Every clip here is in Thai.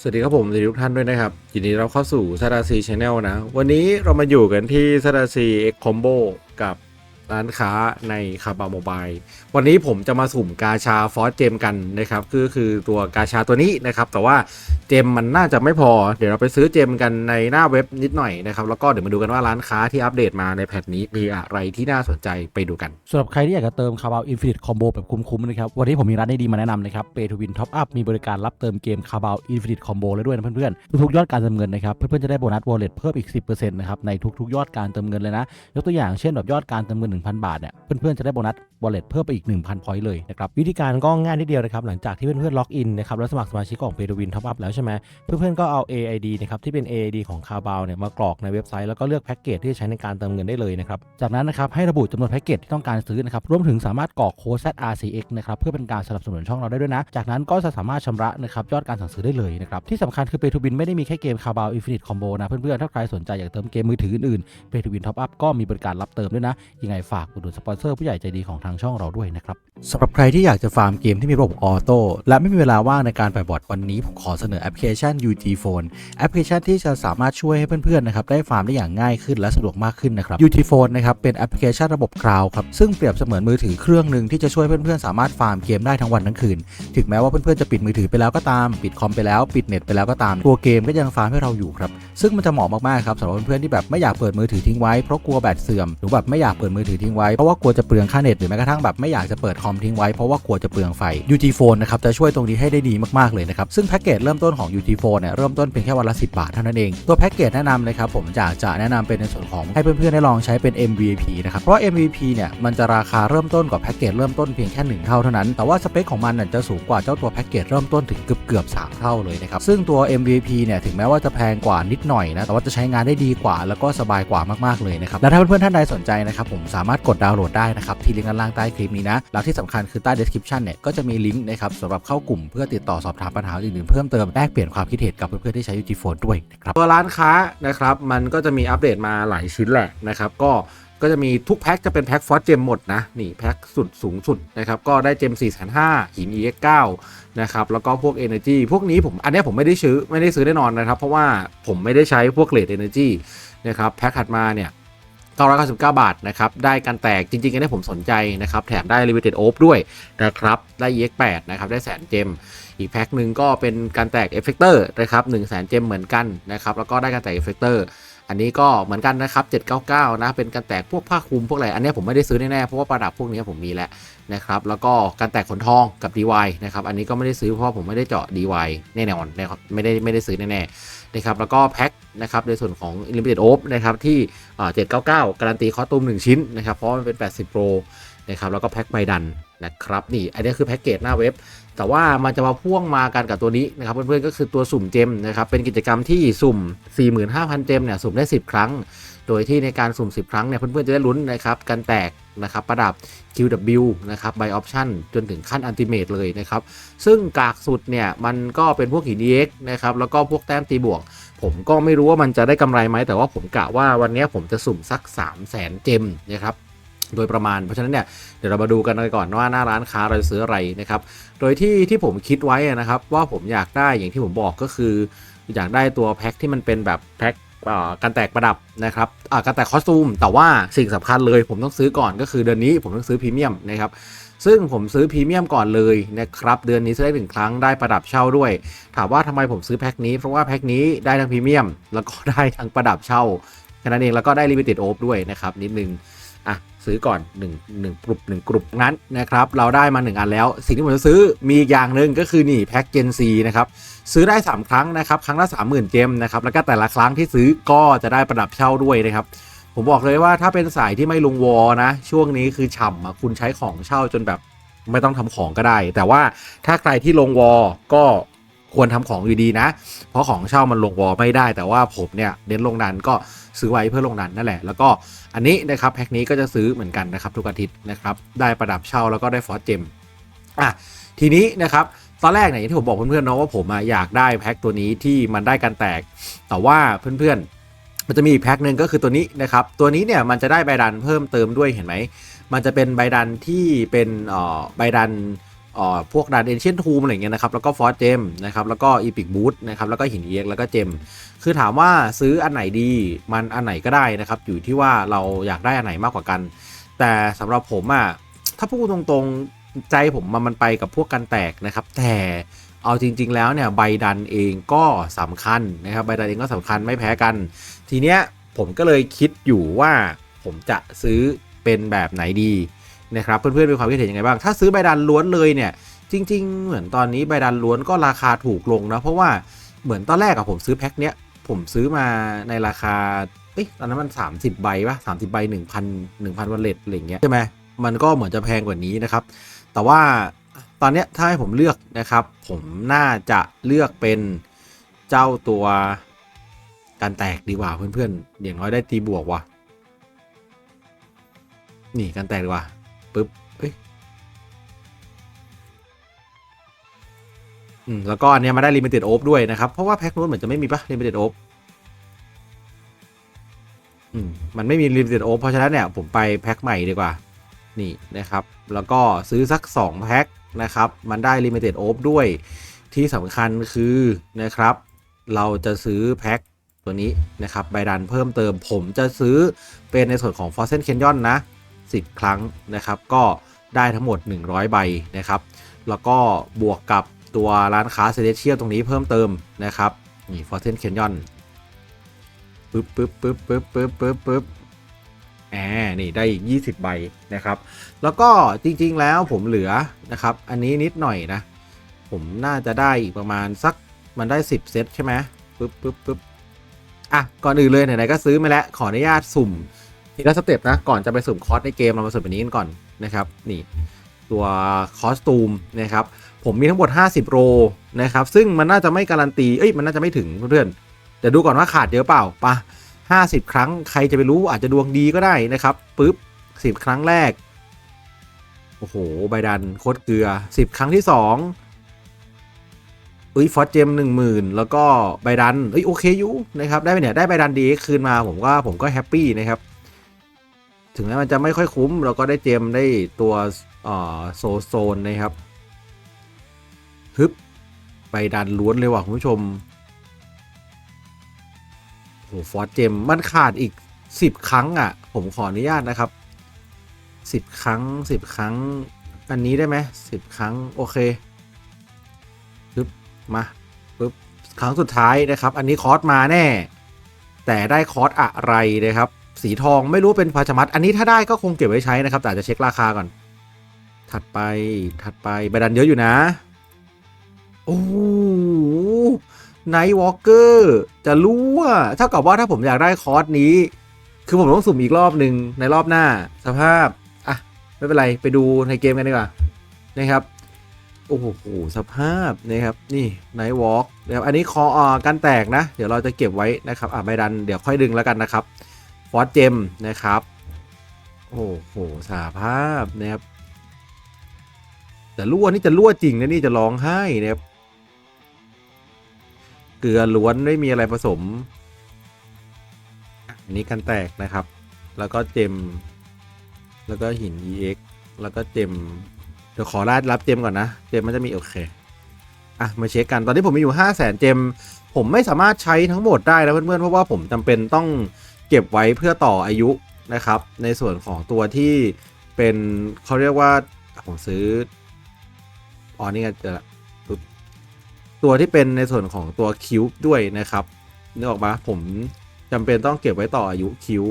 สวัสดีครับผมสวัสดีทุกท่านด้วยนะครับยินดีเรับเข้าสู่ซาดาซีชาแนลนะ วันนี้เรามาอยู่กันที่ซาดาซีเอ็กคอมโบกับ ร้านค้าในคาบาโมบายวันนี้ผมจะมาสุ่มกาชาฟอสเจมกันนะครับก็คือตัวกาชาตัวนี้นะครับ แต่ว่าเจมมันน่าจะไม่พอ เดี๋ยวเราไปซื้อเจมกันในหน้าเว็บนิดหน่อยนะครับแล้วก็เดี๋ยวมาดูกันว่าร้านค้าที่อัปเดตมาในแพทนี้มีอะไรที่น่าสนใจไปดูกันสำหรับใครที่อยากจะเติมคาร์บาอินฟินิตคอมโบแบบคุ้มๆนะครับวันนี้ผมมีร้านดีๆมาแนะนำนะครับเปทูวินท็อปอัพมีบริการรับเติมเกมคาร์บาอินฟินิตคอมโบแล้วด้วยนะเพื่อนๆทุกๆยอดการเติมเงินนะครับเพื่อนๆจะได้โบนัสวอลเล็ตเพิ่มอีก10%นะครับในทุกๆ ยอดการเติมเงินเลยนะยกตัวอย่างเช่นแบบยอดการเติมเงิน1,000 บาทเนี่ยเพื่อนๆจะได้โบนัสวอลเล็ตเพิ่มไปอีก 1,000 พอยต์เลยนะครับวิธีการก็ง่ายนิดเดียวนะครับหลังจากที่เพื่อนๆล็อกอินนะครับแล้วสมัครสมาชิกของเปทูวินท็อปอัพแล้วใช่ไหมเพื่อนๆก็เอา AID นะครับที่เป็น AID ของคาบาวเนี่ยมากรอกในเว็บไซต์แล้วก็เลือกแพ็กเกจที่จะใช้ในการเติมเงินได้เลยนะครับจากนั้นนะครับให้ระบุจำนวนแพ็กเกจที่ต้องการซื้อนะครับรวมถึงสามารถกรอกโค้ด ZRCX นะครับเพื่อเป็นการสนับสนุนช่องเราได้ด้วยนะ จากนั้นก็จะสามารถชำระนะครับยอดการสั่งซื้อได้เลยนะครับที่สำคัญคือ Pay to Win ไม่ได้มีแค่เกมคาบาว Infinite Combo นะเพื่อนๆถ้าใครสนใจอยากเติมเกมมือถืออื่นๆ Pay to Win Top Up ก็มีบริการรับเติมด้วยนะยังไงฝากอุดหนุนสปอนเซอร์ผู้ใหญ่ใจดีของทางช่องเราด้วยนะครับสำหรับใครที่อยากจะฟาร์มเกมที่มีระบบออโต้และไม่มีเวลาว่างในการไปบอร์ดวันนี้ผมขอเสนอแอปพลิเคชัน UG Phone แอปพลิเคชันที่จะสามารถช่วยให้เพื่อนๆนะครับได้ฟาร์มได้อย่างง่ายขึ้นและสะดวกมากขึ้นนะครับ UG Phone นะครับเป็นแอปพลิเคชันระบบคลาวด์ครับซึ่งเปรียบเสมือนมือถือเครื่องหนึ่งที่จะช่วยเพื่อนๆสามารถฟาร์มเกมได้ทั้งวันทั้งคืน ถึงแม้ว่าเพื่อนๆจะปิดมือถือไปแล้วก็ตามปิดคอมไปแล้วปิดเน็ตไปแล้วก็ตามตัวเกมก็ยังฟาร์มให้เราอยู่ครับซึ่งมันจะเหมาะมากๆครับสำหรับเพื่อนๆที่แบบไม่อยากเปิดมือถือทิ้งไว้เพราะกลัวแบตเสื่อมหรือแบบไม่อยากเปิดมือถือทิ้งไว้เพราะว่ากลัวจะเปลืองค่าเน็ตหรือแม้กระทั่งแบบไม่อยากจะเปิดคอมทิ้งไว้เพราะว่ากลัวจะเปลืองไฟ UG Phone นะครับจะช่วยตรงนี้ให้ได้ดีมากๆเลยนะครับซึ่งแพ็กเกจเริ่มต้นของ UG Phone เนี่ยเริ่มต้นเพียงแค่วันละ 10 บาทเท่านั้นเองตัวแพ็กเกจแนะนำนะครับผมอยากจะแนะนำเป็นในส่วนของให้เพื่อนๆได้ลองใช้เป็น MVP นะครับเพราะ MVP เนี่ยมันจะราคาเริ่มต้นกว่าแพ็กเกจเริ่มต้นเพียงแค่1เท่าเท่านั้นแต่ว่าสเปคของมันน่ะจะสูงกว่าเจ้าตัวแพ็กเกจเริ่มต้นถึงเกือบเกือบๆ3เท่าเลยนะครับซึ่งตัว MVP เนี่ยถึงแม้ว่าจะแพงกว่านิดหน่อยนะแต่ว่าจะใช้งานได้ดีกว่า แล้วก็สบายกว่ามากๆเลยนะครับและถ้าเพื่อนๆท่านใดสนใจนะครับผมสาามารถกดดาวน์โหลดได้นะครับที่ลิงก์ด้านล่างใต้คลิปนี้นะแล้วที่สำคัญคือใต้ description เนี่ยก็จะมีลิงก์นะครับสำหรับเข้ากลุ่มเพื่อติดต่อสอบถามปัญหาอื่นๆเพิ่มเติมแลกเปลี่ยนความคิดเห็นกับเพื่อนๆที่ใช้ UG Phone ด้วยนะครับตัวร้านค้านะครับมันก็จะมีอัปเดตมาหลายชิ้นแหละนะครับก็ก็จะมีทุกแพ็คจะเป็นแพ็คฟอสเจมหมดนะนี่แพ็คสุดสูงสุดนะครับก็ได้เจม4 5 0 0 0หิน EX9 นะครับแล้วก็พวก Energy พวกนี้ผมอันนี้ผมไม่ได้ซื้อไม่ได้ซื้อแน่นอนนะครับ เพราะว่าผมไม่ได้ใช้พวกเลด Energy นะครับแพ็คถัดมาเนี่ย 999 บาทนะครับ ได้การแตกจริงๆอันนี้ผมสนใจนะครับ แถมได้ Limited Op ด้วยนะครับ ได้ EX8 นะครับ ได้แสนเจม อีกแพ็คหนึ่งก็เป็นการแตกเอฟเฟกเตอร์นะครับ1 0 0 0 0 0เจมเหมือนกันนะครับ แล้วก็ได้การแตกเอฟเฟกเตอร์อันนี้ก็เหมือนกันนะครับ 799 นะ เป็นการแตกพวกผ้าคลุมพวกอะไร อันนี้ผมไม่ได้ซื้อแน่ๆ เพราะว่าประดับพวกนี้ผมมีแล้วนะครับ แล้วก็การแตกขนทองกับ DY นะครับ อันนี้ก็ไม่ได้ซื้อเพราะผมไม่ได้เจาะ DY แน่นอนนะครับ ไม่ได้ไม่ได้ซื้อแน่ๆ นะครับแล้วก็แพ็คนะครับในส่วนของ Limited Op นะครับที่เจ็ดเก้าเก้าการันตีคอสตูม 1 ชิ้นนะครับเพราะมันเป็น 80 Pro นะครับแล้วก็แพ็คใบดันนะครับนี่อันนี้คือแพ็กเกจหน้าเว็บ แต่ว่ามันจะมาพ่วงมากันกับตัวนี้นะครับเพื่อนๆก็คือตัวสุ่มเจมนะครับเป็นกิจกรรมที่สุ่ม 45,000 เจมเนี่ยสุ่มได้ 10 ครั้ง โดยที่ในการสุ่ม 10 ครั้งเนี่ยเพื่อนๆ จะได้ลุ้นนะครับกันแตกนะครับประดับ QW นะครับ by option จนถึงขั้น ultimate เลยนะครับ ซึ่งกากสุดเนี่ยมันก็เป็นพวกหิน EX นะครับ แล้วก็พวกแต้มตีบวก ผมก็ไม่รู้ว่ามันจะได้กำไรไหม แต่ว่าผมกะว่าวันนี้ผมจะสุ่มสัก 3 0 0 0 0 0เจมนะครับโดยประมาณ เพราะฉะนั้นเนี่ยเดี๋ยวเรามาดูกันก่อนว่าหน้าร้านค้าเราจะซื้ออะไรนะครับ โดยที่ที่ผมคิดไว้นะครับว่าผมอยากได้อย่างที่ผมบอกก็คือ อยากได้ตัวแพ็คที่มันเป็นแบบแพ็ค การแตกประดับนะครับการแตกคอสตูม แต่ว่าสิ่งสำคัญเลยผมต้องซื้อก่อนก็คือเดือนนี้ผมต้องซื้อพรีเมียมนะครับซึ่งผมซื้อพรีเมียมก่อนเลยนะครับเดือนนี้ซื้อได้หนึ่งครั้งได้ประดับเช่าด้วย ถามว่าทำไมผมซื้อแพ็คนี้เพราะว่าแพ็คนี้ได้ทั้งพรีเมียม แล้วก็ได้ทั้งประดับเช่าแค่นั้นเองแล้วก็ได้ลิมิเต็ดโอฟด้วยนะครับนิดนึง ซื้อก่อน1 1กลุ่ม1กลุ่มนั้นนะครับเราได้มา 1 อันแล้ว สิ่งที่ผมจะซื้อมีอีกอย่างหนึ่งก็คือนี่แพ็กเจนซีนะครับซื้อได้ 3 ครั้งนะครับครั้งละ30,000เจมนะครับแล้วก็แต่ละครั้งที่ซื้อก็จะได้ประดับเช่าด้วยนะครับผมบอกเลยว่าถ้าเป็นสายที่ไม่ลงวอนะ ช่วงนี้คือฉ่ำคุณใช้ของเช่าจนแบบไม่ต้องทำของก็ได้ แต่ว่าถ้าใครที่ลงวอก็ควรทำของอยู่ดีนะ เพราะของเช่ามันลงวอไม่ได้ แต่ว่าผมเนี่ยเน้นลงดันก็ ซื้อไว้เพื่อลงดันนั่นแหละ แล้วก็อันนี้นะครับแพ็คนี้ก็จะซื้อเหมือนกันนะครับทุกอาทิตย์นะครับได้ประดับเช่าแล้วก็ได้ฟอสเจมอะทีนี้นะครับตอนแรกเนี่ยอย่างที่ผมบอกเพื่อนๆเนาะว่าผมอยากได้แพ็คตัวนี้ที่มันได้การแตก แต่ว่าเพื่อนๆ มันจะมีอีกแพ็คหนึ่งก็คือตัวนี้นะครับตัวนี้เนี่ยมันจะได้ใบดันเพิ่มเติมด้วยเห็นไหมมันจะเป็นใบดันที่เป็นอ่อใบดัน พวกดันเอนเชียนทูมอะไรเงี้ยนะครับ แล้วก็ฟอร์เจมนะครับแล้วก็อีพิกบูธนะครับแล้วก็หินเอ็กแล้วก็เจมคือถามว่าซื้ออันไหนดีมันอันไหนก็ได้นะครับ อยู่ที่ว่าเราอยากได้อันไหนมากกว่ากัน แต่สำหรับผมอะถ้าพูดตรงๆใจผมมันมันไปกับพวกกันแตกนะครับ แต่เอาจริง ๆ แล้วเนี่ยใบดันเองก็สำคัญนะครับใบดันเองก็สำคัญไม่แพ้กัน ทีเนี้ยผมก็เลยคิดอยู่ว่าผมจะซื้อเป็นแบบไหนดี นะครับเพื่อนๆมีความคิดเห็นยังไงบ้าง ถ้าซื้อใบดันล้วนเลยเนี่ย จริง ๆ เหมือนตอนนี้ใบดันล้วนก็ราคาถูกลงนะเพราะว่าเหมือนตอนแรกอะผมซื้อแพ็คเนี้ยผมซื้อมาในราคาเอ้ยตอนนั้นมัน 30 ใบปะ30 ใบ 1,000 1,000วันเลทอะไรเงี้ยใช่ไหมมันก็เหมือนจะแพงกว่านี้นะครับ แต่ว่าตอนเนี้ยถ้าให้ผมเลือกนะครับ ผมน่าจะเลือกเป็นเจ้าตัวการแตกดีกว่าเพื่อนๆอย่างน้อยได้ตีบวกว่ะนี่การแตกดีกว่า ปึ๊บเอ้ยอืมแล้วก็อันเนี้ยมาได้ limited o p ด้วยนะครับ เพราะว่าแพ็คนู้นเหมือนจะไม่มีปะ limited o p อืมมันไม่มี limited o p เพราะฉะนั้นเนี่ยผมไปแพ็คใหม่ดีกว่า นี่นะครับ แล้วก็ซื้อสัก 2 แพ็คนะครับ มันได้ limited o p ด้วยที่สำคัญคือนะครับ เราจะซื้อแพ็คตัวนี้นะครับใบดันเพิ่มเติม ผมจะซื้อเป็นในส่วนของ f o r s e n Canyon นะ 10 ครั้งนะครับ ก็ได้ทั้งหมด 100 ใบนะครับ แล้วก็บวกกับตัวร้านค้าเซเลเชียลตรงนี้เพิ่มเติมนะครับ นี่ f o r s e n Canyon ปึ๊บปึ๊บปึ๊บปึ๊บปึ๊บปึ๊บปึ๊บแหมนี่ได้อีก20 ใบนะครับ แล้วก็จริงๆแล้วผมเหลือนะครับ อันนี้นิดหน่อยนะ ผมน่าจะได้อีกประมาณสักมันได้ 10 เซตใช่ไหมปึ๊บปึ๊บปึ๊บอะ ก่อนอื่นเลยไหนๆก็ซื้อมาแล้ว ขออนุญาตสุ่ม ทีละสเต็ปนะ ก่อนจะไปสุ่มคอสในเกม เรามาสุ่มอันนี้กันก่อนนะครับ นี่ตัวคอสตูมนะครับ ผมมีทั้งหมด 50 โรนะครับ ซึ่งมันน่าจะไม่การันตี เอ้ย มันน่าจะไม่ถึงเพื่อนแต่ดูก่อนว่าขาดเยอะเปล่าปะ50 ครั้งใครจะไปรู้อาจจะดวงดีก็ได้นะครับปึ๊บ 10 ครั้งแรก โอ้โห ใบดันโคตรเกลือ 10 ครั้งที่2เอ้ยฟอสเจมหนึ่งหมื่นแล้วก็ใบดันเอ้ยโอเคอยู่นะครับ ได้ไปเนี่ยได้ใบดันดีคืนมาผมก็ผมก็แฮปปี้นะครับ ถึงแม้มันจะไม่ค่อยคุ้ม เราก็ได้เจมได้ตัวโซโซนนะครับฮึบใบดันล้วนเลยว่ะคุณผู้ชมโอ้โหฟอสเจมมันขาดอีก 10 ครั้งอะ ผมขออนุญาตนะครับ 10 ครั้ง 10 ครั้ง อันนี้ได้ไหมสิบครั้ง โอเคปึ๊บมาปึ๊บครั้งสุดท้ายนะครับ อันนี้คอร์สมาแน่ แต่ได้คอร์สอะไรนะครับ สีทองไม่รู้เป็นพาชมัด อันนี้ถ้าได้ก็คงเก็บไว้ใช้นะครับ แต่จะเช็คราคาก่อน ถัดไปถัดไปใบดันเยอะอยู่นะ โอ้ไนท์วอล์กเกอร์จะรู้ว่าเท่ากับว่าถ้าผมอยากได้คอร์สนี้ คือผมต้องสุ่มอีกรอบหนึ่งในรอบหน้า สภาพ อะ ไม่เป็นไรไปดูในเกมกันดีกว่านะครับโอ้โหสภาพนะครับนี่ไนท์วอล์กนะครับอันนี้คออ่ากันแตกนะ เดี๋ยวเราจะเก็บไว้นะครับอะไม่ดันเดี๋ยวค่อยดึงแล้วกันนะครับ อสเจมนะครับ โอ้โหสาภาพนะครับแต่รั่วนี่จะรั่วจริงนะนี่จะร้องไห้นะครับเกลือล้วนไม่มีอะไรผสม อันนี้กันแตกนะครับ แล้วก็เจม แล้วก็หิน EX แล้วก็เจมเดี๋ยวขอราดรับเจมก่อนนะ เจมมันจะมีโอเคอะมาเช็คกันตอนนี้ผมมีอยู่ 5 0 0แสนเจม ผมไม่สามารถใช้ทั้งหมดได้นะเพื่อนๆเพราะว่าผมจำเป็นต้อง เก็บไว้เพื่อต่ออายุนะครับ ในส่วนของตัวที่เป็นเขาเรียกว่าผมซื้ออ๋อนี่ไงเจอละตัวที่เป็นในส่วนของตัวคิวด้วยนะครับนึกออกปะผมจำเป็นต้องเก็บไว้ต่ออายุคิว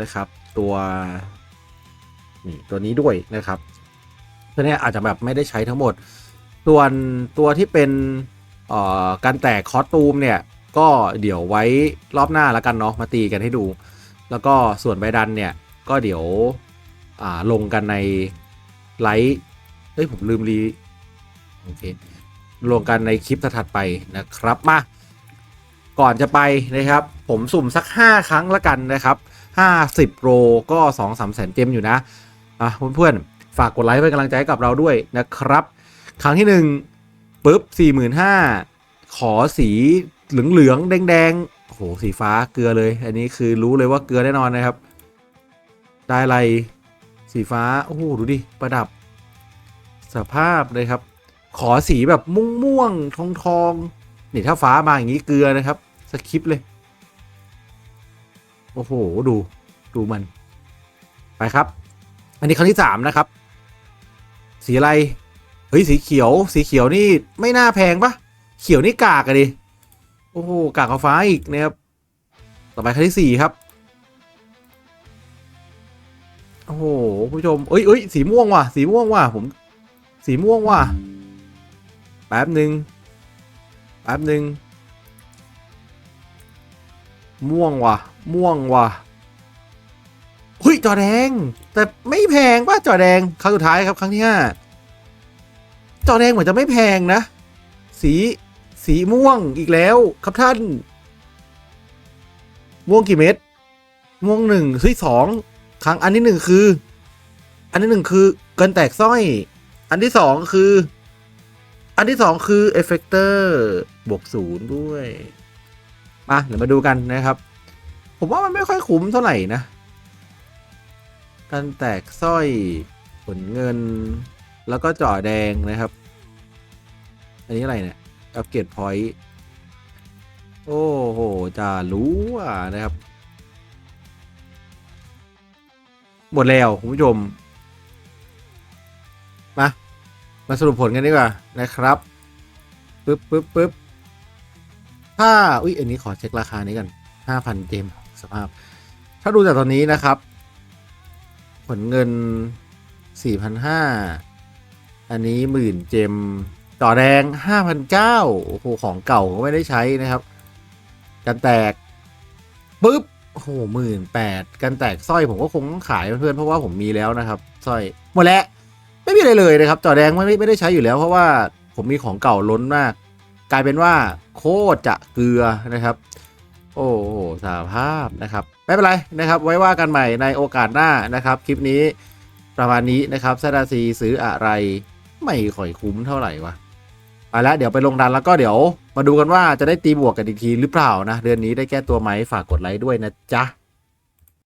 นะครับ ตัวนี่ตัวนี้ด้วยนะครับตัวเนี้ยอาจจะแบบไม่ได้ใช้ทั้งหมด ส่วนตัวที่เป็นอ่อการแตกคอสตูมเนี่ย ก็เดี๋ยวไว้รอบหน้าแล้วกันเนาะมาตีกันให้ดู แล้วก็ส่วนใบดันเนี่ยก็เดี๋ยวลงกันในไลฟ์เฮ้ยผมลืมรีโอเคลงกันในคลิปถัดไปนะครับมาก่อนจะไปนะครับ ผมสุ่มสัก 5 ครั้งละกันนะครับ 50 โรก็ 2 3แสนเจมอยู่นะอะเพื่อนๆ ฝากกดไลค์เป็นกำลังใจให้กับเราด้วยนะครับ ครั้งที่ 1 ปุ๊บ 45,000 ขอสี เหลืองๆแดงๆโอ้โหสีฟ้าเกลือเลย อันนี้คือรู้เลยว่าเกลือแน่นอนนะครับ ได้อะไรสีฟ้าโอ้โหดูดิประดับสภาพเลยครับ ขอสีแบบม่วงม่วงทองทองนี่ถ้าฟ้ามาอย่างนี้เกลือนะครับสคริปเลย โอ้โหดูดูมัน ไปครับ อันนี้ครั้งที่สามนะครับ สีอะไรเฮ้ยสีเขียว สีเขียวนี่ไม่น่าแพงปะเขียวนี่กากอะดิ โอ้โหกากกับฟ้าอีกนะครับ ต่อไปครั้งที่สี่ครับ โอ้โหคุณผู้ชมเอ้ยเอ้ยสีม่วงว่ะ สีม่วงว่ะ ผม สีม่วงว่ะ แป๊บหนึ่งแป๊บหนึ่งม่วงว่ะ ม่วงว่ะเฮ้ยจอแดง แต่ไม่แพงป่ะจอแดงครั้งสุดท้ายครับครั้งที่ห้าจอแดงเหมือนจะไม่แพงนะ สี สีม่วงอีกแล้วครับท่าน ม่วงกี่เม็ดม่วงหนึ่งเฮ้ยสองครั้งอันที่หนึ่งคือ อันที่หนึ่งคือเกินแตกสร้อย อันที่สองคือ อันที่สองคือเอฟเฟกเตอร์บวกศูนย์ด้วยมาเดี๋ยวมาดูกันนะครับ ผมว่ามันไม่ค่อยคุ้มเท่าไหร่นะการแตกสร้อยผลเงิน แล้วก็จ่อแดงนะครับ อันนี้อะไรเนี่ย อัปเกรดพอยต์โอ้โหจะรู้อะนะครับ หมดแล้วคุณผู้ชม มา มาสรุปผลกันดีกว่านะครับปึ๊บปึ๊บปึ๊บถ้า อุ้ยอันนี้ขอเช็คราคานี้กันห้าพันเจมสภาพ ถ้าดูจากตอนนี้นะครับ ผลเงินสี่พันห้าอันนี้หมื่นเจม ต่อแดงห้าพันเก้าโอ้โหของเก่าก็ไม่ได้ใช้นะครับ กันแตกปึ๊บโอ้โหหมื่นแปดกันแตกสร้อยผมก็คงต้องขายเพื่อนเพราะว่าผมมีแล้วนะครับสร้อยหมดแล้วไม่มีอะไรเลยนะครับจอแดงไม่ไม่ไม่ได้ใช้อยู่แล้ว เพราะว่าผมมีของเก่าล้นมาก กลายเป็นว่าโคตรจะเกลือนะครับ โอ้โหสาภาพนะครับ ไม่เป็นไรนะครับ ไว้ว่ากันใหม่ในโอกาสหน้านะครับ คลิปนี้ประมาณนี้นะครับซาดาซีซื้ออะไรไม่ค่อยคุ้มเท่าไหร่วะ ไปแล้วเดี๋ยวไปลงดันแล้วก็เดี๋ยว มาดูกันว่าจะได้ตีบวกกันอีกทีหรือเปล่านะ เดือนนี้ได้แก้ตัวไหมฝากกดไลค์ด้วยนะจ๊ะ